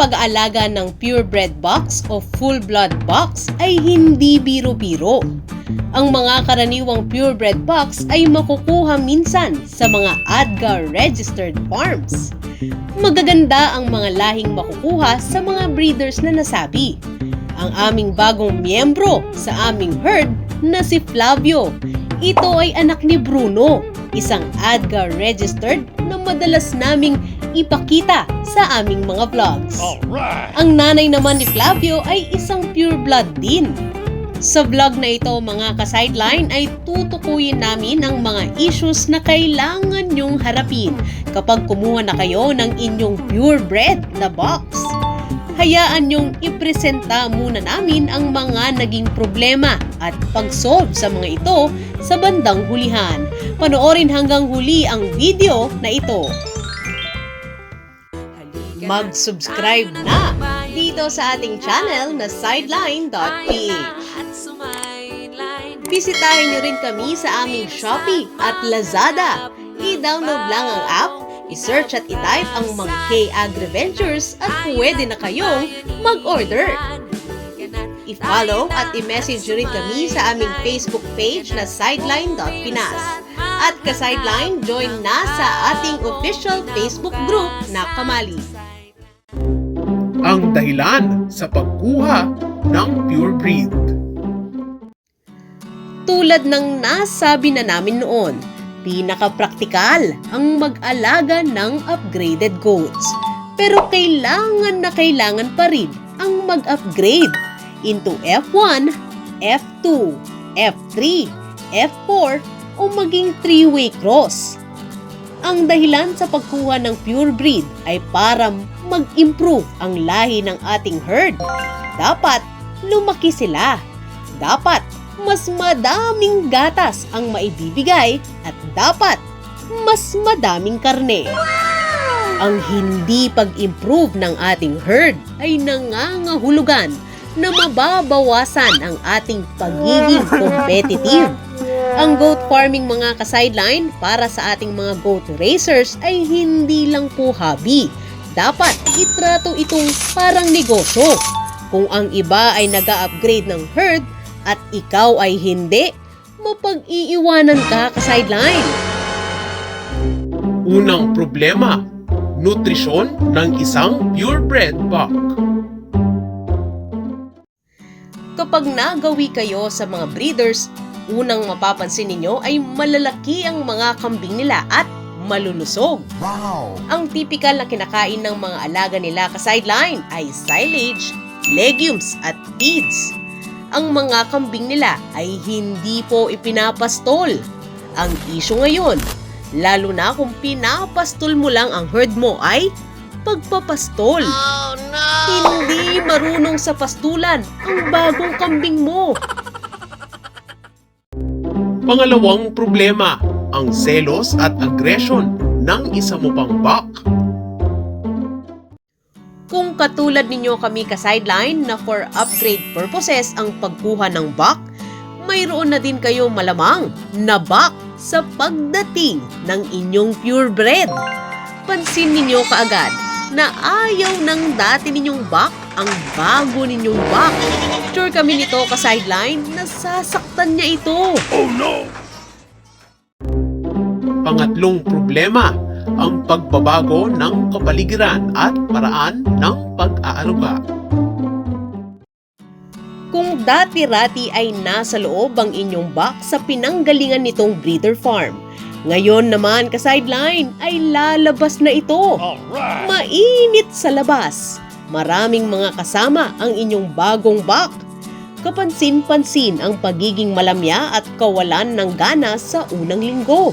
pag-aalaga ng purebred box o full-blood box ay hindi biro-biro. Ang mga karaniwang purebred box ay makukuha minsan sa mga ADGA registered farms. Magaganda ang mga lahing makukuha sa mga breeders na nasabi. Ang aming bagong miyembro sa aming herd na si Flavio. Ito ay anak ni Bruno, isang ADGA registered na madalas naming ipakita sa aming mga vlogs. Alright! Ang nanay naman ni Flavio ay isang pure blood din. Sa vlog na ito mga ka-sideline ay tutukuyin namin ang mga issues na kailangan nyong harapin kapag kumuha na kayo ng inyong purebred na box. Hayaan nyong ipresenta muna namin ang mga naging problema at pag-solve sa mga ito sa bandang hulihan. Panoorin hanggang huli ang video na ito. Mag-subscribe na dito sa ating channel na sideline.ph. Bisitahin niyo rin kami sa aming Shopee at Lazada. I-download lang ang app, i-search at i-type ang mga K-Agriventures at pwede na kayong mag-order. I-follow at i-message nyo rin kami sa aming Facebook page na sideline.pinas. At ka-sideline, join na sa ating official Facebook group na Kamali. Ang dahilan sa pagkuha ng pure breed. Tulad ng nasabi na namin noon, pinaka-praktikal ang mag-alaga ng upgraded goats. Pero kailangan na kailangan pa rin ang mag-upgrade into F1, F2, F3, F4 o maging 3-way cross. Ang dahilan sa pagkuha ng pure breed ay para mag-improve ang lahi ng ating herd. Dapat lumaki sila. Dapat mas madaming gatas ang maibibigay at dapat mas madaming karne. Ang hindi pag-improve ng ating herd ay nangangahulugan na mababawasan ang ating pagiging competitive. Ang goat farming mga ka-sideline para sa ating mga goat racers ay hindi lang po hobby. Dapat itrato itong parang negosyo. Kung ang iba ay nag upgrade ng herd at ikaw ay hindi, mapag-iiwanan ka ka-sideline. Unang problema, nutrisyon ng isang purebred buck. Kapag nagawi kayo sa mga breeders, unang mapapansin ninyo ay malalaki ang mga kambing nila at malulusog. Wow! Ang typical na kinakain ng mga alaga nila ka-sideline ay silage, legumes at feeds. Ang mga kambing nila ay hindi po ipinapastol. Ang issue ngayon, lalo na kung pinapastol mo lang ang herd mo ay pagpapastol. Hindi marunong sa pastulan ang bagong kambing mo. Pangalawang problema, ang selos at aggression ng isa mo pang buck. Kung katulad ninyo kami ka-sideline na for upgrade purposes ang pagkuha ng buck, mayroon na din kayo malamang na buck sa pagdating ng inyong purebred. Pansin ninyo kaagad na ayaw ng dati ninyong buck ang bago ninyong buck. Sure kami nito ka-sideline na sasaktan niya ito. Oh no! Pangatlong problema, ang pagbabago ng kapaligiran at paraan ng pag-aaruga. Kung dati-rati ay nasa loob ang inyong box sa pinanggalingan nitong breeder farm, ngayon naman ka-sideline ay lalabas na ito. Alright! Mainit sa labas. Maraming mga kasama ang inyong bagong bak. Kapansin-pansin ang pagiging malamya at kawalan ng gana sa unang linggo.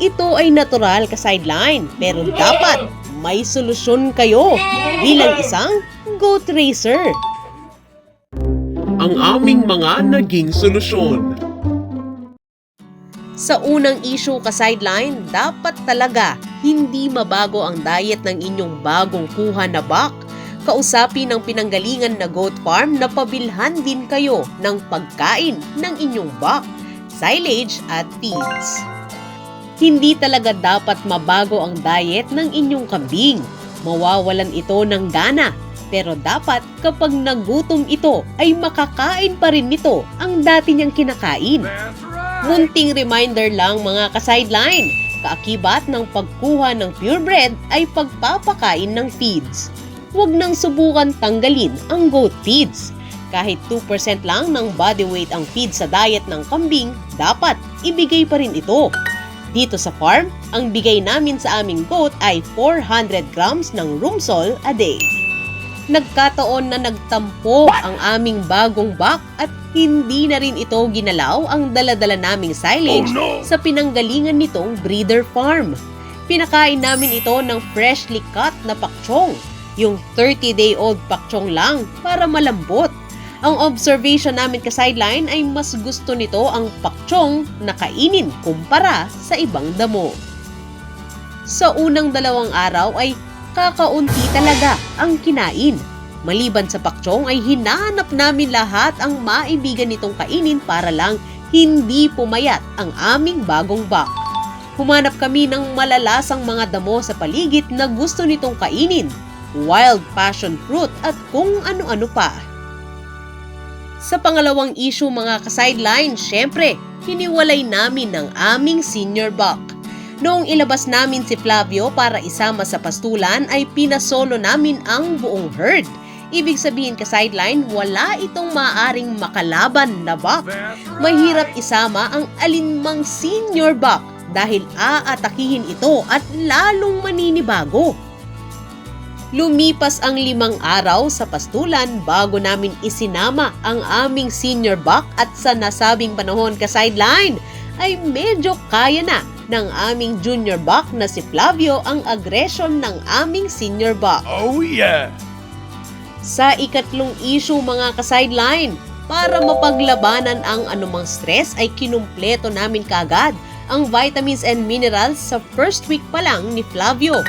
Ito ay natural ka-sideline pero dapat may solusyon kayo bilang isang goat racer. Ang aming mga naging solusyon. Sa unang issue ka-sideline, dapat talaga hindi mabago ang diet ng inyong bagong kuha na bak. Kausapin ng pinanggalingan na goat farm na pabilhan din kayo ng pagkain ng inyong bak, silage at feeds. Hindi talaga dapat mabago ang diet ng inyong kambing. mawawalan ito ng gana. Pero dapat kapag nagutom ito ay makakain pa rin nito ang dati niyang kinakain. Munting reminder lang mga ka-sideline, kaakibat ng pagkuha ng purebred ay pagpapakain ng feeds. Huwag nang subukan tanggalin ang goat feeds. Kahit 2% lang ng body weight ang feed sa diet ng kambing, dapat ibigay pa rin ito. Dito sa farm, ang bigay namin sa aming goat ay 400 grams ng rumsol a day. Nagkataon na nagtampo ang aming bagong bak at hindi na rin ito ginalaw ang daladala naming silage sa pinanggalingan nitong breeder farm. Pinakain namin ito ng freshly cut na pakchong, yung 30-day-old pakchong lang para malambot. Ang observation namin ka sideline ay mas gusto nito ang pakchong na kainin kumpara sa ibang damo. Sa unang dalawang araw ay kakaunti talaga ang kinain. Maliban sa pakchong ay hinanap namin lahat ang maibigan nitong kainin para lang hindi pumayat ang aming bagong bak. Humanap kami ng malalasang mga damo sa paligid na gusto nitong kainin, wild passion fruit at kung ano-ano pa. Sa pangalawang issue mga ka-sideline, syempre, hiniwalay namin ng aming senior buck. Noong ilabas namin si Flavio para isama sa pastulan ay pinasolo namin ang buong herd. Ibig sabihin ka sideline, wala itong maaring makalaban na buck. Mahirap isama ang alinmang senior buck dahil aatakihin ito at lalong maninibago. Lumipas ang limang araw sa pastulan bago namin isinama ang aming senior buck at sa nasabing panahon ka sideline ay medyo kaya na ng aming junior buck na si Flavio ang aggression ng aming senior buck. Oh yeah! Sa ikatlong issue mga ka-sideline, para mapaglabanan ang anumang stress ay kinumpleto namin kagad ang vitamins and minerals sa first week pa lang ni Flavio.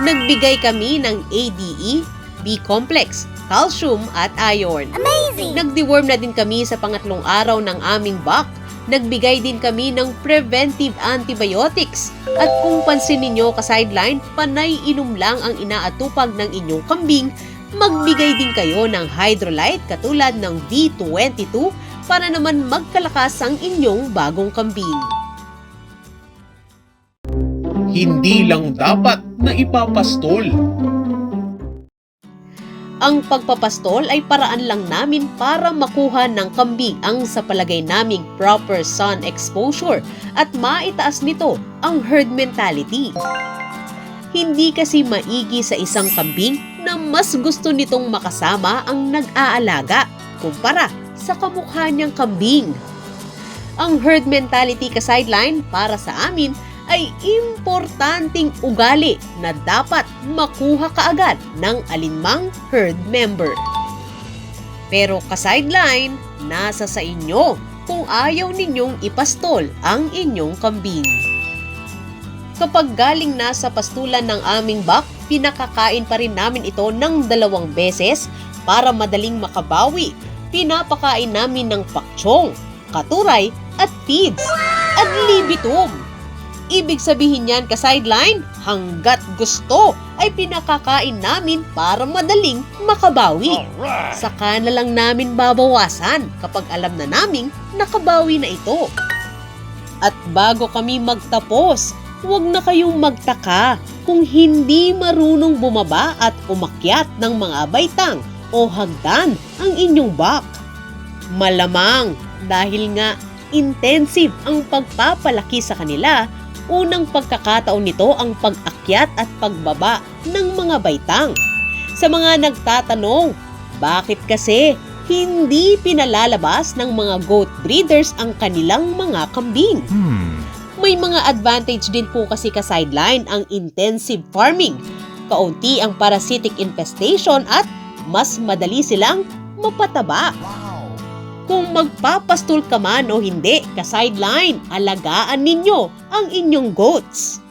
Nagbigay kami ng ADE, B-complex, calcium at iron. Amazing! Nag-deworm na din kami sa pangatlong araw ng aming buck. Nagbigay din kami ng preventive antibiotics. At kung pansin ninyo ka-sideline, panay inom lang ang inaatupag ng inyong kambing, magbigay din kayo ng hydrolyte katulad ng V22 para naman magkalakas ang inyong bagong kambing. Hindi lang dapat na ipapastol. Ang pagpapastol ay paraan lang namin para makuha ng kambing ang sa palagay naming proper sun exposure at maitaas nito ang herd mentality. Hindi kasi maigi sa isang kambing na mas gusto nitong makasama ang nag-aalaga kumpara sa kamukha niyang kambing. Ang herd mentality ka sideline para sa amin ay importanteng ugali na dapat makuha kaagad ng alinmang herd member. Pero ka-sideline, nasa sa inyo kung ayaw ninyong ipastol ang inyong kambing. Kapag galing na sa pastulan ng aming bak, pinakakain pa rin namin ito ng dalawang beses para madaling makabawi. Pinapakain namin ng pakchong, katuray at feeds at libitum. Ibig sabihin yan ka-sideline, hanggat gusto ay pinakakain namin para madaling makabawi. Alright! Saka na lang namin babawasan kapag alam na naming nakabawi na ito. At bago kami magtapos, huwag na kayong magtaka kung hindi marunong bumaba at umakyat ng mga baitang o hagdan ang inyong bak. Malamang dahil nga intensive ang pagpapalaki sa kanila, unang pagkakataon nito ang pag-akyat at pagbaba ng mga baitang. Sa mga nagtatanong, bakit kasi hindi pinalalabas ng mga goat breeders ang kanilang mga kambing? Hmm. May mga advantage din po kasi ka sideline ang intensive farming. Kaunti ang parasitic infestation at mas madali silang mapataba. Kung magpapastol ka man o hindi, ka-sideline, alagaan ninyo ang inyong goats.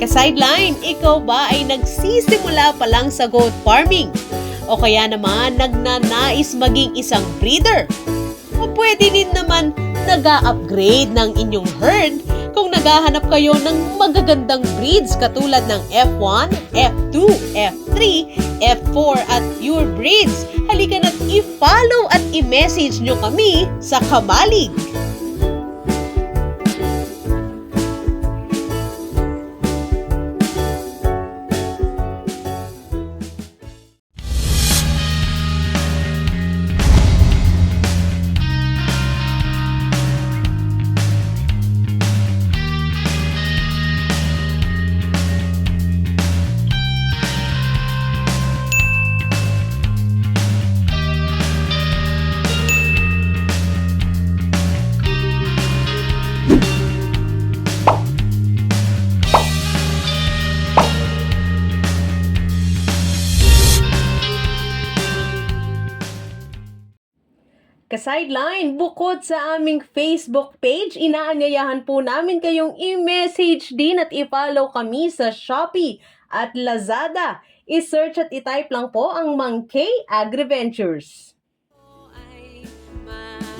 Ka-sideline, ikaw ba ay nagsisimula pa lang sa goat farming? O kaya naman nagnanais maging isang breeder? O pwede din naman nag upgrade ng inyong herd kung naghahanap kayo ng magagandang breeds katulad ng F1, F2, F3, F4 at Pure Breeds, halika na't i-follow at i-message nyo kami sa Kamalig. Ka-sideline, bukod sa aming Facebook page, inaanyayahan po namin kayong i-message din at i-follow kami sa Shopee at Lazada. I-search at i-type lang po ang Mang K Agriventures.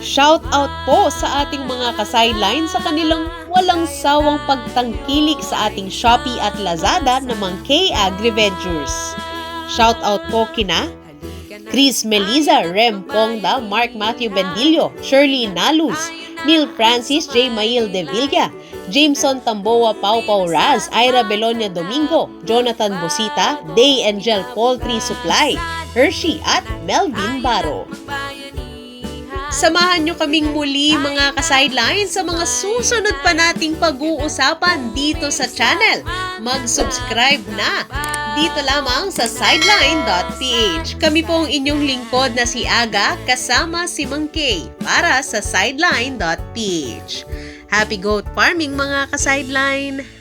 Shout out po sa ating mga ka-sideline sa kanilang walang sawang pagtangkilik sa ating Shopee at Lazada na Mang K Agriventures. Shout out po kina Chris Meliza, Rem Pongda, Mark Matthew Bendillo, Shirley Naluz, Neil Francis J. Mail de Villa, Jameson Tamboa Pau Pau Raz, Ira Belonia Domingo, Jonathan Bosita, Day Angel Poultry Supply, Hershey at Melvin Baro. Samahan nyo kaming muli mga ka-sideline sa mga susunod pa nating pag-uusapan dito sa channel. Mag-subscribe na! Dito lamang sa sideline.ph. Kami po ang inyong lingkod na si Aga kasama si Mang Kay para sa sideline.ph. Happy goat farming mga ka-sideline!